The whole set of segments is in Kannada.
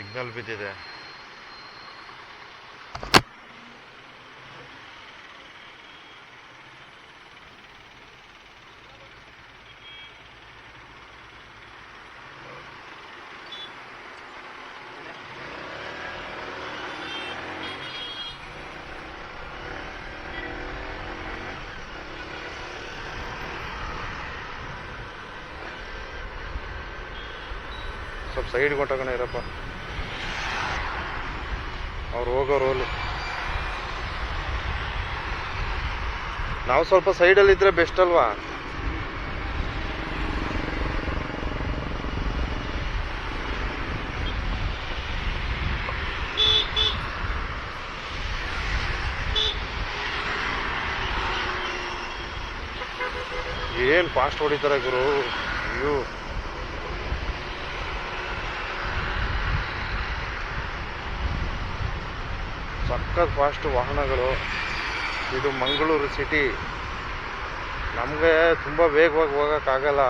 ಸಿಗ್ನಲ್ ಬಿದ್ದಿದೆ. ಸ್ವಲ್ಪ ಸೈಡ್ ಕೊಟ್ಟಕಣ ಇರಪ್ಪ. ಅವ್ರು ಹೋಗೋರು ನಾವು ಸ್ವಲ್ಪ ಸೈಡಲ್ಲಿ ಇದ್ರೆ ಬೆಸ್ಟ್ ಅಲ್ವಾ? ಏನ್ ಫಾಸ್ಟ್ ಹೊಡಿತಾರೆ ಗುರು? ಅಯ್ಯೋ. ಸಖತ್ ಫಾಸ್ಟ್ ವಾಹನಗಳು, ಇದು ಮಂಗಳೂರು ಸಿಟಿ ನಮಗೆ ತುಂಬ ವೇಗವಾಗಿ ಹೋಗೋಕ್ಕಾಗಲ್ಲ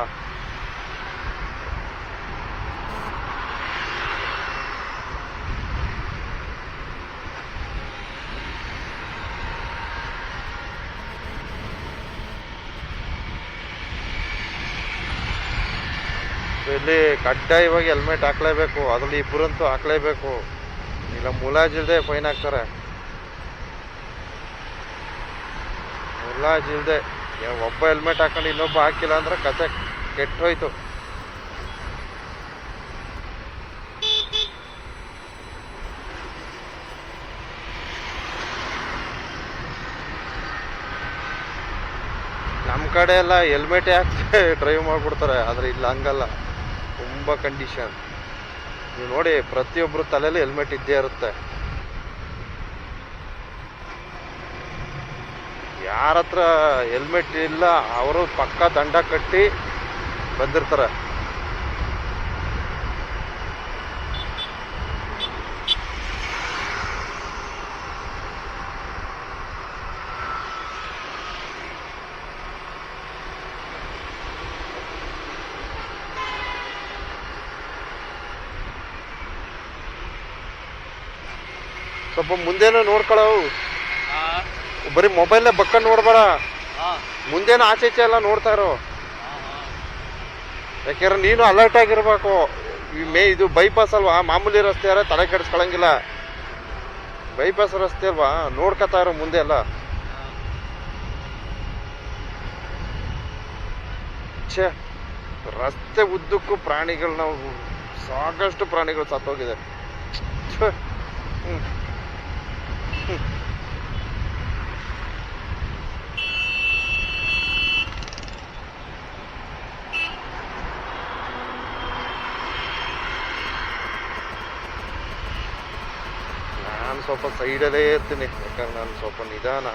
ಇಲ್ಲಿ ಕಡ್ಡಾಯವಾಗಿ ಹೆಲ್ಮೆಟ್ ಹಾಕ್ಲೇಬೇಕು, ಅದ್ರಲ್ಲಿ ಇಬ್ಬರಂತೂ ಹಾಕ್ಲೇಬೇಕು. ಇಲ್ಲ ಮುಲಾಜಿಲ್ದೆ ಫೈನ್ ಹಾಕ್ತಾರೆ. ಮುಲಾಜಿಲ್ದೆ ಇಲ್ಲದೆ ಒಬ್ಬ ಹೆಲ್ಮೆಟ್ ಹಾಕೊಂಡು ಇನ್ನೊಬ್ಬ ಹಾಕಿಲ್ಲ ಅಂದ್ರೆ ಕತೆ ಕೆಟ್ಟೋಯ್ತು. ನಮ್ಮ ಕಡೆ ಎಲ್ಲ ಹೆಲ್ಮೆಟ್ ಹಾಕಿ ಡ್ರೈವ್ ಮಾಡಿಬಿಡ್ತಾರೆ, ಆದರೆ ಇಲ್ಲಿ, ಹಂಗಲ್ಲ. ತುಂಬ ಕಂಡೀಷನ್ ನೀವು ನೋಡಿ ಪ್ರತಿಯೊಬ್ಬರು ತಲೆಯಲ್ಲಿ ಹೆಲ್ಮೆಟ್ ಇದ್ದೇ ಇರುತ್ತೆ. ಯಾರ ಹತ್ರ ಹೆಲ್ಮೆಟ್ ಇಲ್ಲ ಅವರು ಪಕ್ಕ ದಂಡ ಕಟ್ಟಿ ಬಂದಿರ್ತಾರೆ. ಸ್ವಲ್ಪ ಮುಂದೆನೂ ನೋಡ್ಕೊಳ್ಳವು. ಬರೀ ಮೊಬೈಲ್ನೇ ಬಕ್ಕಂಡು ನೋಡ್ಬೇಡ. ಮುಂದೇನು ಆಚೆ ಈಚೆ ಎಲ್ಲ ನೋಡ್ತಾ ಇರೋ. ಯಾಕೆಂದ್ರೆ ನೀನು ಅಲರ್ಟ್ ಆಗಿರ್ಬೇಕು. ಈ ಮೇ ಇದು ಬೈಪಾಸ್ ಅಲ್ವಾ? ಮಾಮೂಲಿ ರಸ್ತೆ ಯಾರ ತಲೆ ಕೆಡಿಸ್ಕೊಳಂಗಿಲ್ಲ. ಬೈಪಾಸ್ ರಸ್ತೆ ಅಲ್ವಾ? ನೋಡ್ಕೊತಾ ಇರೋ ಮುಂದೆ ಎಲ್ಲ. ಛೇ ರಸ್ತೆ ಉದ್ದಕ್ಕೂ ಪ್ರಾಣಿಗಳು ನಾವು ಸಾಕಷ್ಟು ಪ್ರಾಣಿಗಳು ಸತ್ತೋಗಿದೆ. ಛೇ ಹ್ಮ್ ನಾನು ಸ್ವಲ್ಪ ಸೈಡಲ್ಲೇ ಇರ್ತೀನಿ. ಯಾಕಂದ್ರೆ ನಾನು ಸ್ವಲ್ಪ ನಿಧಾನ.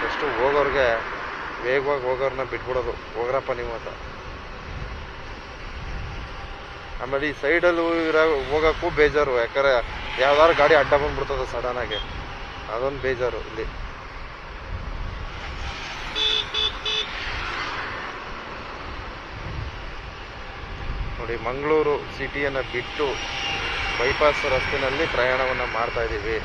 ಫಸ್ಟು ಹೋಗೋರಿಗೆ ವೇಗವಾಗಿ ಹೋಗೋರನ್ನ ಬಿಟ್ಬಿಡೋದು. ಹೋಗ್ರಪ್ಪ ನೀವು ಅಂತ. ಆಮೇಲೆ ಈ ಸೈಡಲ್ಲೂ ಇರೋ ಹೋಗೋಕ್ಕೂ ಬೇಜಾರು. ಯಾಕಂದ್ರೆ ಯಾವ್ದಾದ್ರು ಗಾಡಿ ಅಡ್ಡ ಬಂದ್ಬಿಡ್ತದೆ ಸಡನ್ ಆಗಿ. ಅದೊಂದು ಬೇಜಾರು ಇಲ್ಲಿ. ನೋಡಿ, ಮಂಗಳೂರು ಸಿಟಿಯನ್ನು ಬಿಟ್ಟು ಬೈಪಾಸ್ ರಸ್ತೆಯಲ್ಲಿ ಪ್ರಯಾಣವನ್ನು ಮಾಡ್ತಾ ಇದ್ದೀವಿ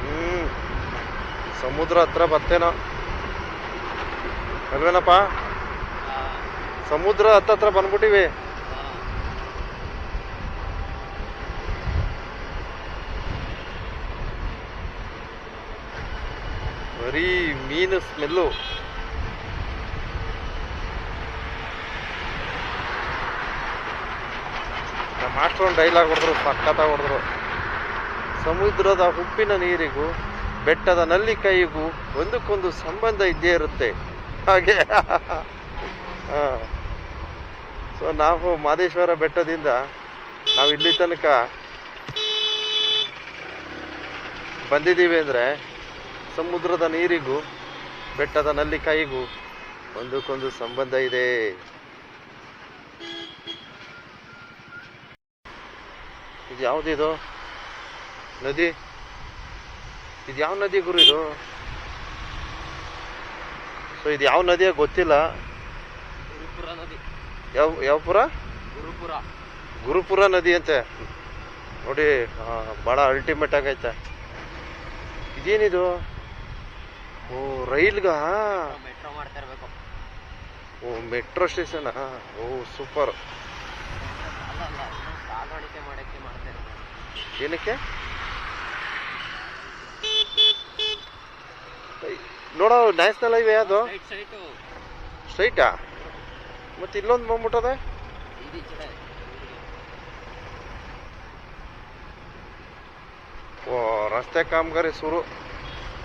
ಹ್ಮ್ ಸಮುದ್ರ ಹತ್ರ ಬರ್ತೇನೋ. ಅಲ್ವೇನಪ್ಪ? ಸಮುದ್ರ ಹತ್ತತ್ರ ಬಂದ್ಬಿಟ್ಟಿವಿ. ಬರೀ ಮೀನು ಸ್ಮೆಲ್ಲು. ನಮ್ಮ ಮಾಸ್ಟರ್ ಒಂದು ಡೈಲಾಗ್ ಹೊಡೆದ್ರು ಪಕ್ಕತ್ತ ಹೊಡೆದ್ರು ಸಮುದ್ರದ ಉಪ್ಪಿನ ನೀರಿಗೂ ಬೆಟ್ಟದ ನಲ್ಲಿಕಾಯಿಗೂ ಒಂದಕ್ಕೊಂದು ಸಂಬಂಧ ಇದ್ದೇ ಇರುತ್ತೆ. ಹಾಗೆ. ಸೊ ನಾವು ಮಾದೇಶ್ವರ ಬೆಟ್ಟದಿಂದ ನಾವು ಇಲ್ಲಿ ತನಕ ಬಂದಿದ್ದೀವಿ ಅಂದರೆ ಸಮುದ್ರದ ನೀರಿಗೂ ಬೆಟ್ಟದ ನಲ್ಲಿಕಾಯಿಗೂ ಒಂದಕ್ಕೊಂದು ಸಂಬಂಧ ಇದೆ. ಇದು ಯಾವುದಿದು ನದಿ? ಇದು ಯಾವ ನದಿ ಗುರು ಇದು? ಸೊ ಇದು ಯಾವ ನದಿಯ ಗೊತ್ತಿಲ್ಲ. ಗುರುಪುರ ನದಿ. ಯಾವ ಯಾವ ಪುರ? ಗುರುಪುರ. ಗುರುಪುರ ನದಿ ಅಂತೆ. ನೋಡಿ ಬಹಳ ಭಾಳ ಅಲ್ಟಿಮೇಟ್ ಆಗೈತೆ. ಇದೇನಿದು? ಓ ರೈಲ್ಗ? ಮೆಟ್ರೋ ಮಾಡ್ತಾ ಇರಬೇಕು. ಓ ಮೆಟ್ರೋ ಸ್ಟೇಷನ್ ಓ ಸೂಪರ್ ಏನಕ್ಕೆ? ನೋಡೋ ನ್ಯಾಷನಲ್ ಹೈವೇ ಅದು ಸ್ಟ್ರೈಟಾ ಮತ್ತೆ ಇಲ್ಲೊಂದು ಬಂದ್ಬಿಟ್ಟದೆ ಓ ರಸ್ತೆ ಕಾಮಗಾರಿ ಸುರು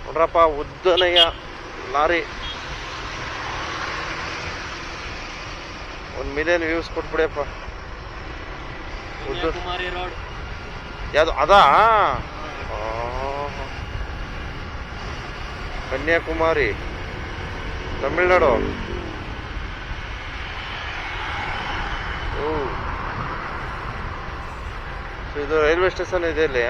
ನೋಡ್ರಪ್ಪ ಉದ್ದನೆಯ ಲಾರಿ. ಒಂದು ಮಿಲಿಯನ್ ವ್ಯೂಸ್ ಕೊಟ್ಬಿಡಿಯಪ್ಪ ಉದ್ದ ಯಾವುದು ಅದಾ. ಕನ್ಯಾಕುಮಾರಿ ತಮಿಳ್ನಾಡು. ಇದು ರೈಲ್ವೆ ಸ್ಟೇಷನ್ ಇದೆ ಇಲ್ಲಿ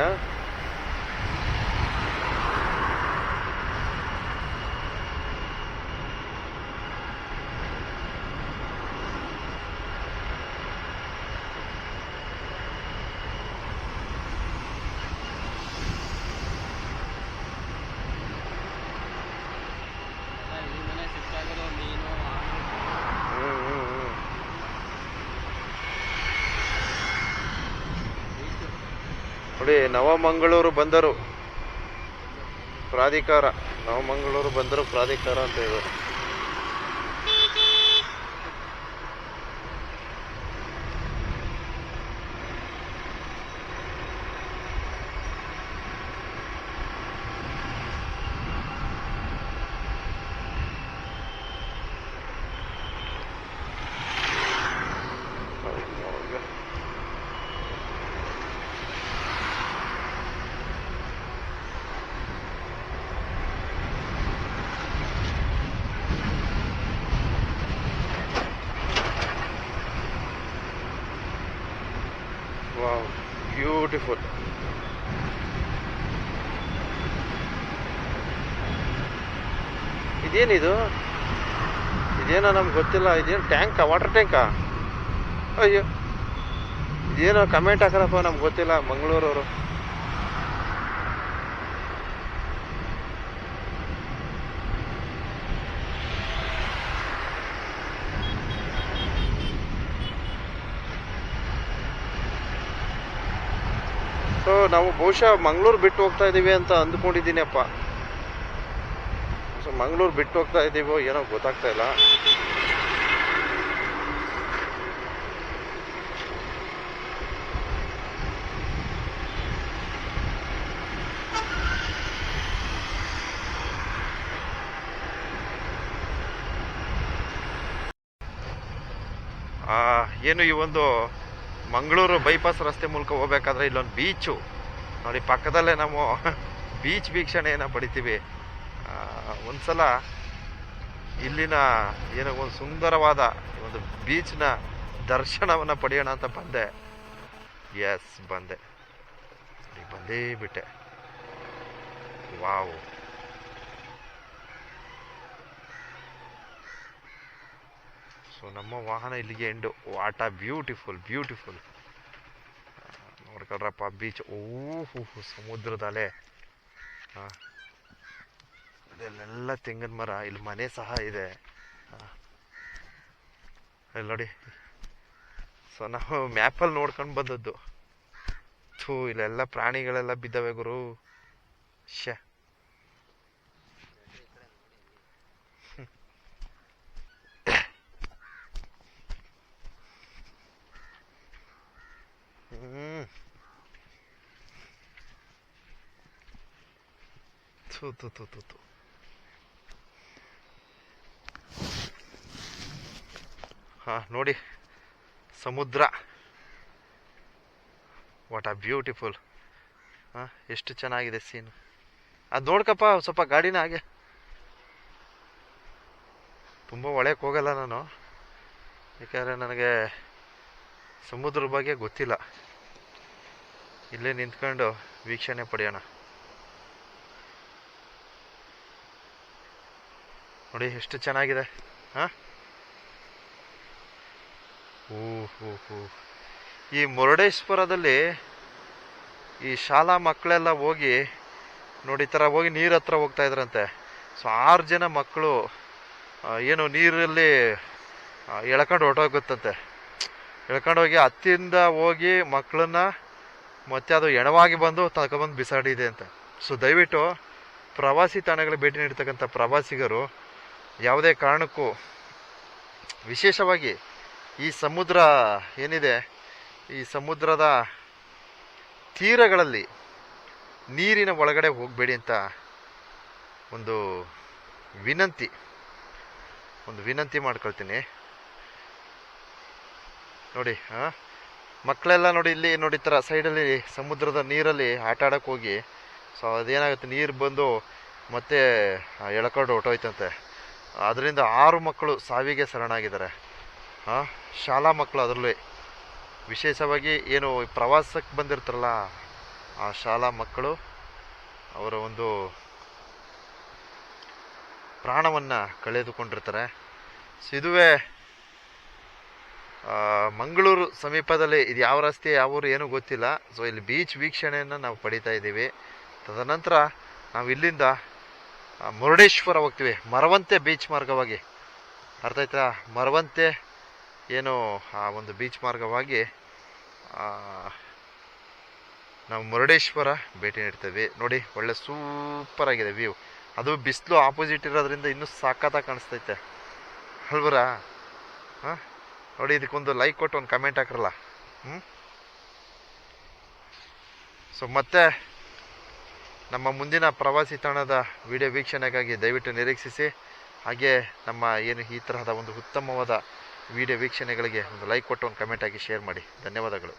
ನೋಡಿ ನವಮಂಗಳೂರು ಬಂದರು. ಪ್ರಾಧಿಕಾರ. ನವಮಂಗಳೂರು ಬಂದರು ಪ್ರಾಧಿಕಾರ ಅಂತ ಇದೆ ವಾವ್ ಬ್ಯೂಟಿಫುಲ್ ಇದೇನಿದು? ಇದೇನೋ ನಮ್ಗೆ ಗೊತ್ತಿಲ್ಲ, ಇದೇನು ಟ್ಯಾಂಕಾ ವಾಟರ್ ಟ್ಯಾಂಕಾ ಅಯ್ಯೋ, ಇದೇನೋ ಕಮೆಂಟ್ ಹಾಕರಪ್ಪ ನಮ್ಗೆ ಗೊತ್ತಿಲ್ಲ, ಮಂಗಳೂರವರು ಸೊ ನಾವು ಬಹುಶಃ ಮಂಗಳೂರು ಬಿಟ್ಟು ಹೋಗ್ತಾ ಇದ್ದೀವಿ ಅಂತ ಅಂದ್ಕೊಂಡಿದ್ದೀನಪ್ಪ. ಸೊ, ಮಂಗಳೂರು ಬಿಟ್ಟು ಹೋಗ್ತಾ ಇದ್ದೀವೋ ಏನೋ ಗೊತ್ತಾಗ್ತಾ ಇಲ್ಲ. ಏನು ಈ ಒಂದು ಮಂಗಳೂರು ಬೈಪಾಸ್ ರಸ್ತೆ ಮೂಲಕ ಹೋಗ್ಬೇಕಾದ್ರೆ ಇಲ್ಲೊಂದು ಬೀಚು. ನೋಡಿ ಪಕ್ಕದಲ್ಲೇ ನಾವು ಬೀಚ್ ವೀಕ್ಷಣೆಯನ್ನು ಪಡಿತೀವಿ. ಆ, ಒಂದ್ಸಲ ಇಲ್ಲಿನ ಏನೋ ಒಂದು ಸುಂದರವಾದ ಒಂದು ಬೀಚ್ನ ದರ್ಶನವನ್ನು ಪಡೆಯೋಣ ಅಂತ ಬಂದೆ. ಎಸ್ ಬಂದೆ. ಬಂದೇ ಬಿಟ್ಟೆ. ವಾವ್. ಸೊ ನಮ್ಮ ವಾಹನ ಇಲ್ಲಿಗೆ ಎಂಡು ವಾಟ ಬ್ಯೂಟಿಫುಲ್ ಬ್ಯೂಟಿಫುಲ್ ನೋಡ್ಕೊಳ್ರಪ್ಪ ಬೀಚ್ ಓಹು ಸಮುದ್ರದ ಅಲೆ ಹಾಂ ತೆಂಗಿನ ಮರ, ಇಲ್ಲಿ ಮನೆ ಸಹ ಇದೆ. ಇಲ್ಲಿ ನೋಡಿ. ಸೊ ನಾವು ಮ್ಯಾಪಲ್ಲಿ ನೋಡ್ಕೊಂಡು ಬಂದದ್ದು. ಥೂ, ಇಲ್ಲೆಲ್ಲ ಪ್ರಾಣಿಗಳೆಲ್ಲ ಬಿದ್ದಾವೆ ಗುರು. ಶ್ಯಾ. ಥೂ ಹಾಂ ನೋಡಿ。ಸಮುದ್ರ. ವಾಟ್ ಆ ಬ್ಯೂಟಿಫುಲ್ ಹಾಂ, ಎಷ್ಟು ಚೆನ್ನಾಗಿದೆ ಸೀನ್ ಅದು ನೋಡ್ಕಪ್ಪ ಸ್ವಲ್ಪ ಗಾಡಿನ ಹಾಗೆ. ತುಂಬ ಒಳಗೆ ಹೋಗಲ್ಲ ನಾನು. ಯಾಕಂದರೆ ನನಗೆ ಸಮುದ್ರ ಬಗ್ಗೆ ಗೊತ್ತಿಲ್ಲ. ಇಲ್ಲೇ ನಿಂತ್ಕೊಂಡು ವೀಕ್ಷಣೆ ಪಡೆಯೋಣ. ನೋಡಿ, ಎಷ್ಟು ಚೆನ್ನಾಗಿದೆ. ಹಾಂ? ಓ ಹೋ ಹೋ. ಈ ಮುರುಡೇಶ್ವರದಲ್ಲಿ ಈ ಶಾಲಾ ಮಕ್ಕಳೆಲ್ಲ ಹೋಗಿ ನೋಡಿ, ಈ ಥರ ಹೋಗಿ ನೀರು ಹತ್ರ ಹೋಗ್ತಾ ಇದ್ರಂತೆ. ಸೊ, ಆರು ಜನ ಮಕ್ಕಳು ಏನು ನೀರಲ್ಲಿ ಎಳ್ಕೊಂಡು ಹೊರಟೋಗುತ್ತಂತೆ. ಎಳ್ಕೊಂಡು ಹೋಗಿ ಹತ್ತಿಂದ ಹೋಗಿ ಮಕ್ಕಳನ್ನ ಮತ್ತೆ ಅದು ಎಣವಾಗಿ ಬಂದು ತಗೊಂಬಂದು ಬಿಸಾಡಿದೆ ಅಂತ. ಸೊ, ದಯವಿಟ್ಟು ಪ್ರವಾಸಿ ತಾಣಗಳಿಗೆ ಭೇಟಿ ನೀಡ್ತಕ್ಕಂಥ ಪ್ರವಾಸಿಗರು ಯಾವುದೇ ಕಾರಣಕ್ಕೂ ವಿಶೇಷವಾಗಿ ಈ ಸಮುದ್ರ ಏನಿದೆ, ಈ ಸಮುದ್ರದ ತೀರಗಳಲ್ಲಿ ನೀರಿನ ಒಳಗಡೆ ಹೋಗಬೇಡಿ ಅಂತ ಒಂದು ವಿನಂತಿ ಒಂದು ವಿನಂತಿ ಮಾಡ್ಕೊಳ್ತೀನಿ. ನೋಡಿ ಹಾಂ ಮಕ್ಕಳೆಲ್ಲ ನೋಡಿ ಇಲ್ಲಿ, ನೋಡಿ ಥರ ಸೈಡಲ್ಲಿ ಸಮುದ್ರದ ನೀರಲ್ಲಿ ಆಟ ಆಡೋಕ್ಕೋಗಿ ಹೋಗಿ, ಸೊ ಅದೇನಾಗುತ್ತೆ, ನೀರು ಬಂದು ಮತ್ತೆ ಎಳ್ಕೊಂಡು ಹೊಟ್ಟೋಯ್ತಂತೆ ಅದರಿಂದ ಆರು ಮಕ್ಕಳು ಸಾವಿಗೆ ಶರಣಾಗಿದ್ದಾರೆ. ಶಾಲಾ ಮಕ್ಕಳು ಅದರಲ್ಲಿ. ವಿಶೇಷವಾಗಿ ಏನು ಪ್ರವಾಸಕ್ಕೆ ಬಂದಿರ್ತಾರಲ್ಲ, ಆ ಶಾಲಾ ಮಕ್ಕಳು, ಅವರ ಒಂದು ಪ್ರಾಣವನ್ನು ಕಳೆದುಕೊಂಡಿರ್ತಾರೆ. ಇದುವೇ ಮಂಗಳೂರು ಸಮೀಪದಲ್ಲಿ ಇದು ಯಾವ ರಸ್ತೆ, ಯಾವ ಊರು ಏನೂ ಗೊತ್ತಿಲ್ಲ. ಸೊ ಇಲ್ಲಿ ಬೀಚ್ ವೀಕ್ಷಣೆಯನ್ನು ನಾವು ಪಡಿತಾ ಇದ್ದೀವಿ. ತದನಂತರ ನಾವು ಇಲ್ಲಿಂದ ಮುರುಡೇಶ್ವರ ಹೋಗ್ತೀವಿ. ಮರವಂತೆ ಬೀಚ್ ಮಾರ್ಗವಾಗಿ. ಅರ್ಥ ಆಯ್ತಾ? ಮರವಂತೆ ಏನು ಆ ಒಂದು ಬೀಚ್ ಮಾರ್ಗವಾಗಿ ನಾವು ಮುರುಡೇಶ್ವರ ಭೇಟಿ ನೀಡ್ತೇವೆ. ನೋಡಿ, ಒಳ್ಳೆ ಸೂಪರ್ ಆಗಿದೆ ವ್ಯೂ ಅದು ಬಿಸಿಲು ಆಪೋಸಿಟ್ ಇರೋದ್ರಿಂದ ಇನ್ನೂ ಸಾಕತ್ತಾಗಿ ಕಾಣಿಸ್ತೈತೆ. ಅಲ್ವರಾ? ಹಾಂ? ನೋಡಿ, ಇದಕ್ಕೊಂದು ಲೈಕ್ ಕೊಟ್ಟು ಒಂದು ಕಮೆಂಟ್ ಹಾಕ್ರಲ್ಲ. ಹ್ಞೂ ಸೊ ಮತ್ತೆ ನಮ್ಮ ಮುಂದಿನ ಪ್ರವಾಸಿ ತಾಣದ ವಿಡಿಯೋ ವೀಕ್ಷಣೆಗಾಗಿ ದಯವಿಟ್ಟು ನಿರೀಕ್ಷಿಸಿ. ಹಾಗೆ ನಮ್ಮ ಏನು ಈ ತರಹದ ಒಂದು ಉತ್ತಮವಾದ ವಿಡಿಯೋ ವೀಕ್ಷಣೆಗಳಿಗೆ ಒಂದು ಲೈಕ್ ಕೊಟ್ಟು ಒಂದು ಕಮೆಂಟ್ ಹಾಕಿ ಶೇರ್ ಮಾಡಿ. ಧನ್ಯವಾದಗಳು.